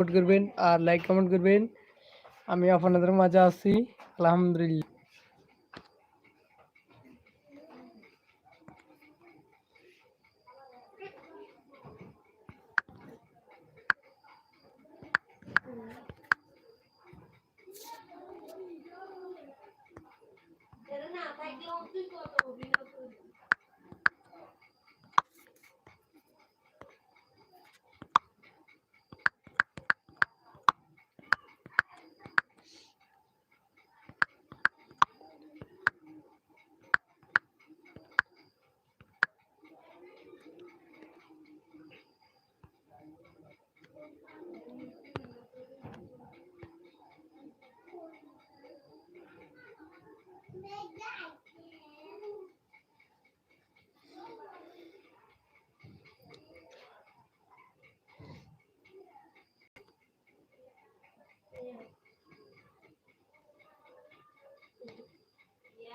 Support করবেন আর like comment করবেন। আমি আপনাদের মাঝে আছি আলহামদুলিল্লাহ।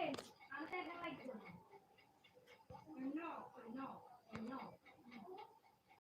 I'm saying like them. I know, I know, I know.